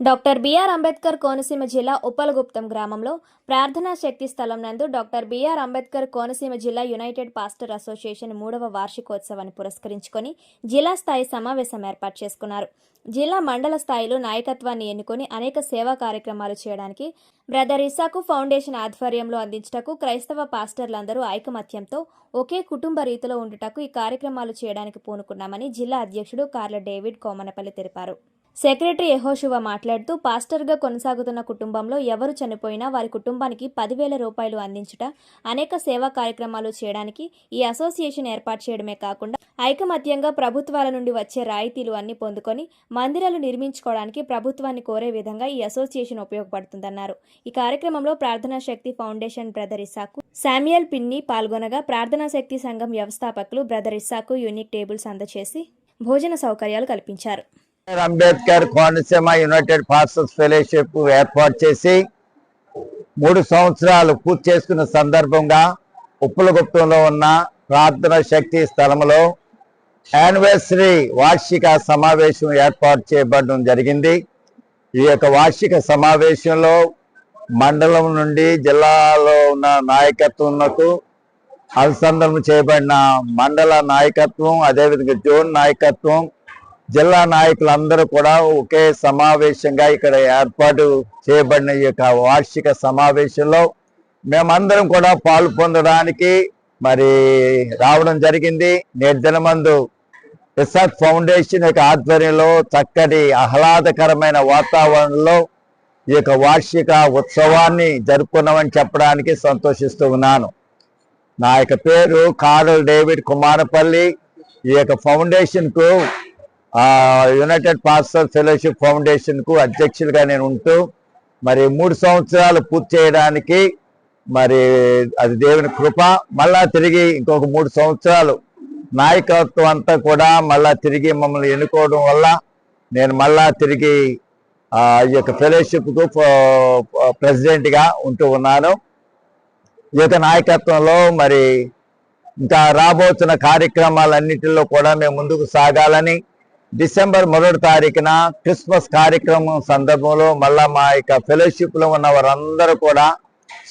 Doctor BR Ambedkar Konaseema జిల్లా ఉప్పలగుప్తం గ్రామంలో ప్రార్థనా శక్తి స్థలం నందు డాక్టర్ బిఆర్ అంబేద్కర్ కోనసీమ జిల్లా యునైటెడ్ పాస్టర్ అసోసియేషన్ మూడవ వార్షికోత్సవాన్ని పురస్కరించుకొని జిల్లా స్థాయి సమావేశం ఏర్పాటు చేసుకున్నారు. జిల్లా మండల స్థాయిలో నాయకత్వాన్ని ఎన్నుకొని అనేక సేవా కార్యక్రమాలు చేయడానికి బ్రదర్ ఇసాకు ఫౌండేషన్ ఆధ్వర్యంలో అందించటకు క్రైస్తవ పాస్టర్లందరూ ఐకమత్యంతో ఒకే కుటుంబ రీతిలో ఉండుటకు ఈ కార్యక్రమాలు చేయడానికి పూనుకున్నామని జిల్లా అధ్యక్షుడు కార్ల డేవిడ్ కోమనపల్లి తెలిపారు. సెక్రటరీ యహోశివ మాట్లాడుతూ పాస్టర్గా కొనసాగుతున్న కుటుంబంలో ఎవరు చనిపోయినా వారి కుటుంబానికి పదివేల రూపాయలు అందించుట అనేక సేవా కార్యక్రమాలు చేయడానికి ఈ అసోసియేషన్ ఏర్పాటు చేయడమే కాకుండా ఐకమత్యంగా ప్రభుత్వాల నుండి వచ్చే రాయితీలు అన్ని పొందుకొని మందిరాలు నిర్మించుకోవడానికి ప్రభుత్వాన్ని కోరే విధంగా ఈ అసోసియేషన్ ఉపయోగపడుతుందన్నారు. ఈ కార్యక్రమంలో Prarthana Shakti foundation brother Isaac Samuel Pinni పాల్గొనగా ప్రార్థనా శక్తి సంఘం వ్యవస్థాపకులు బ్రదర్ ఇస్సాకు యూనిక్ టేబుల్స్ అందజేసి భోజన సౌకర్యాలు కల్పించారు. Ambedkar Konaseema united pastors fellowship ఏర్పాటు చేసి మూడు సంవత్సరాలు పూర్తి చేసుకున్న సందర్భంగా ఉప్పులగుప్తంలో ఉన్న ప్రార్థన శక్తి స్థలంలో యానివర్సరీ వార్షిక సమావేశం ఏర్పాటు చేయబడడం జరిగింది. ఈ యొక్క వార్షిక సమావేశంలో మండలం నుండి జిల్లాలో ఉన్న నాయకత్వంకు అనుసంధానం చేయబడిన మండల నాయకత్వం అదేవిధంగా జోన్ నాయకత్వం జిల్లా నాయకులందరూ కూడా ఒకే సమావేశంగా ఇక్కడ ఏర్పాటు చేయబడిన ఈ యొక్క వార్షిక సమావేశంలో మేమందరం కూడా పాలు పొందడానికి మరి రావడం జరిగింది. నేటి రిసార్ట్ ఫౌండేషన్ యొక్క ఆధ్వర్యంలో చక్కటి ఆహ్లాదకరమైన వాతావరణంలో ఈ యొక్క వార్షిక ఉత్సవాన్ని జరుపుకున్నామని చెప్పడానికి సంతోషిస్తూ ఉన్నాను. నా యొక్క పేరు కారల్ డేవిడ్ కుమారపల్లి. ఈ యొక్క ఫౌండేషన్కు యునైటెడ్ పాస్టర్ ఫెలోషిప్ ఫౌండేషన్కు అధ్యక్షులుగా నేను ఉంటూ మరి మూడు సంవత్సరాలు పూర్తి చేయడానికి మరి అది దేవుని కృప. మళ్ళా తిరిగి ఇంకొక మూడు సంవత్సరాలు నాయకత్వం అంతా కూడా మళ్ళా తిరిగి మమ్మల్ని ఎన్నుకోవడం వల్ల నేను మళ్ళా తిరిగి ఈ యొక్క ఫెలోషిప్కు ప్రెసిడెంట్గా ఉంటూ ఉన్నాను. ఈ యొక్క నాయకత్వంలో మరి ఇంకా రాబోతున్న కార్యక్రమాలన్నిటిలో కూడా మేము ముందుకు సాగాలని డిసెంబర్ మొదటి తారీఖున క్రిస్మస్ కార్యక్రమం సందర్భంలో మళ్ళా మా యొక్క ఫెలోషిప్లో ఉన్న వారందరూ కూడా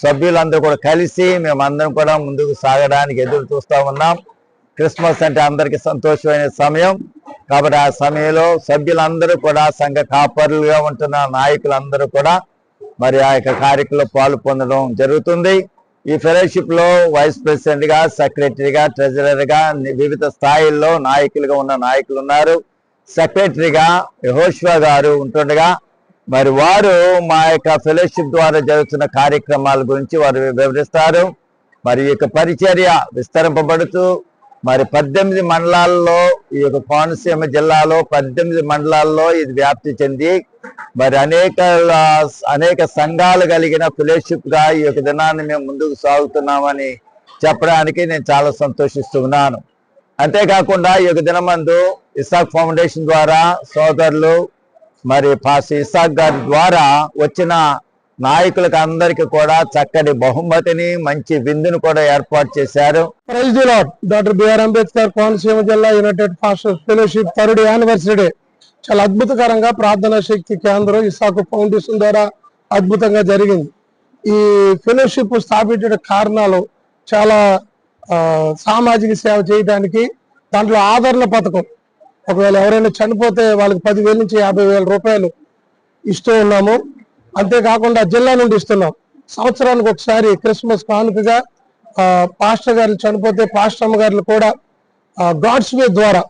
సభ్యులందరూ కూడా కలిసి మేమందరం కూడా ముందుకు సాగడానికి ఎదురు చూస్తూ ఉన్నాం. క్రిస్మస్ అంటే అందరికీ సంతోషమైన సమయం. కాబట్టి ఆ సమయంలో సభ్యులందరూ కూడా సంఘ కాపరులుగా ఉంటున్న నాయకులందరూ కూడా మరి ఆ యొక్క కార్యక్రమంలో పాలు పొందడం జరుగుతుంది. ఈ ఫెలోషిప్లో వైస్ ప్రెసిడెంట్గా సెక్రటరీగా ట్రెజరర్గా వివిధ స్థాయిల్లో నాయకులుగా ఉన్న నాయకులు ఉన్నారు. సెక్రటరీగా యహోష్వా గారు ఉంటుండగా మరి వారు మా యొక్క ఫెలోషిప్ ద్వారా జరుగుతున్న కార్యక్రమాల గురించి వారు వివరిస్తారు. మరి ఈ యొక్క పరిచర్య విస్తరింపబడుతూ మరి పద్దెనిమిది మండలాల్లో ఈ యొక్క కోనసీమ జిల్లాలో పద్దెనిమిది మండలాల్లో ఇది వ్యాప్తి చెంది మరి అనేక అనేక సంఘాలు కలిగిన ఫెలోషిప్గా ఈ యొక్క దినాన్ని మేము ముందుకు సాగుతున్నామని చెప్పడానికి నేను చాలా సంతోషిస్తున్నాను. అంతేకాకుండా ఈ యొక్క దినమందు ఇసాక్ ఫౌండేషన్ ద్వారా సోదరులు మరి పాస్ ఇసాక్ గారి ద్వారా వచ్చిన నాయకులకు అందరికి కూడా చక్కటి బహుమతిని మంచి విందును కూడా ఏర్పాటు చేశారు. Prize doctor BR Ambedkar Konaseema జిల్లా united pastors fellowship third anniversary చాలా అద్భుతకరంగా ప్రార్థనా శక్తి కేంద్రం ఇసాకు ఫౌండేషన్ ద్వారా అద్భుతంగా జరిగింది. ఈ ఫెలోషిప్ స్థాపించడం కారణాలు చాలా సామాజిక సేవ చేయడానికి దాంట్లో ఆదరణ పథకం. ఒకవేళ ఎవరైనా చనిపోతే వాళ్ళకి పదివేల నుంచి యాభై వేల రూపాయలు ఇస్తూ ఉన్నాము. అంతేకాకుండా జిల్లా నుండి ఇస్తున్నాం. సంవత్సరానికి ఒకసారి క్రిస్మస్ కానుకగా పాస్టర్ గారు చనిపోతే పాస్టర్ అమ్మగారులు కూడా గాడ్స్ వే ద్వారా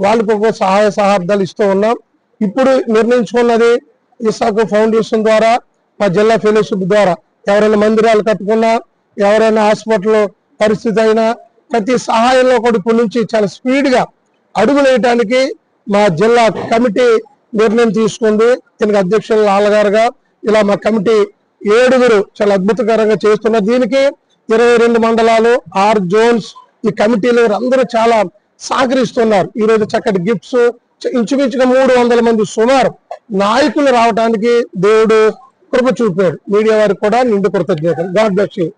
వాళ్ళకు ఒక సహాయ సహార్థాలు ఇస్తూ ఉన్నాం. ఇప్పుడు నిర్ణయించుకున్నది ఇసాకు ఫౌండేషన్ ద్వారా మా జిల్లా ఫెలోషిప్ ద్వారా. ఎవరైనా మందిరాలు కట్టుకున్నా ఎవరైనా హాస్పిటల్ పరిస్థితి అయినా ప్రతి సహాయంలో కొడుకు నుంచి చాలా స్పీడ్గా అడుగులేయటానికి మా జిల్లా కమిటీ నిర్ణయం తీసుకుంది. దీనికి అధ్యక్షులు లాలగారుగా ఇలా మా కమిటీ ఏడుగురు చాలా అద్భుతకరంగా చేస్తున్నారు. దీనికి ఇరవై రెండు మండలాలు ఆరు జోన్స్ ఈ కమిటీలు అందరూ చాలా సహకరిస్తున్నారు. ఈ రోజు చక్కటి గిఫ్ట్స్ ఇంచుమించుగా మూడు వందల మంది సుమారు నాయకులు రావడానికి దేవుడు కృప చూపాడు. మీడియా వారికి కూడా నిండు కృతజ్ఞతలు. God bless you.